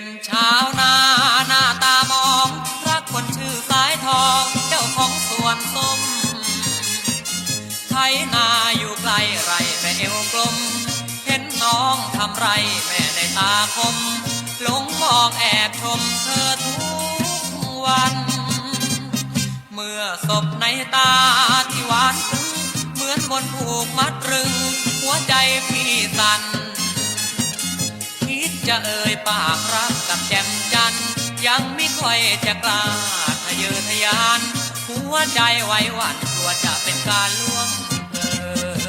เป็นชาวนาหน้าตามอง รักคนชื่อสายทองเจ้าของสวนส้มไถนาอยู่ไกลไรแม่เอวกลม เห็นน้องทำไรแม่ในตาคมหลงมองแอบชมเธอทุกวัน เมื่อศพในตาที่หวานซึ้งเหมือนบนผูกมัดรึง หัวใจพี่สั่น จะเอ่ยปากรักกับแจ่มจันทร์ยังไม่ค่อยจะกล้าทะเยอทะยาน หัวใจไหวหวั่นกลัวจะเป็นการล่วงเออ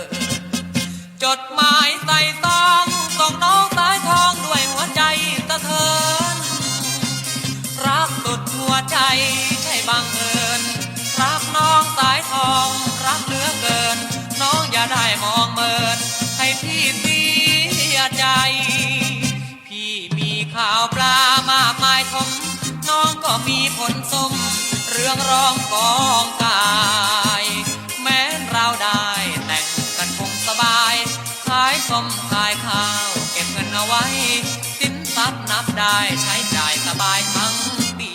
จดหมายใส่ซองส่งน้องสายทองด้วยหัวใจตะเทินรักสุดหัวใจใช่บังเอิญรักน้องสายทองรักเหลือเกิน น้องอย่าได้มองเมินให้พี่เสียใจ มขายข้าว เก็บเงินเอาไว้ สินทรัพย์นับได้ใช้จ่ายสบายทั้งปี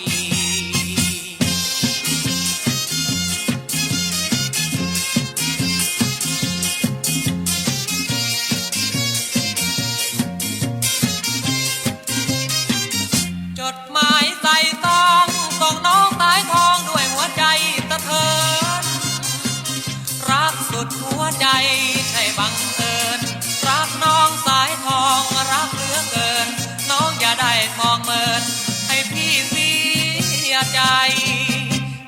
จดหมายใส่ซองส่งน้องสายทองด้วยหัวใจสะเทินรักสุดหัวใจใช่บัง ยใจ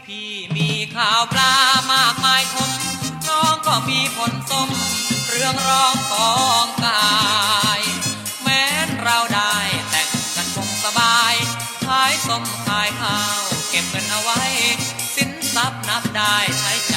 พี่มีข่าวปลามากมายทมน้องก็มีผลสม เรื่องร้องกองกาย แม้นเราได้แต่งกันคงสบาย ขายสมขายข้าว เก็บเงินเอาไว้ สินทรัพย์นับได้ใช้จ่าย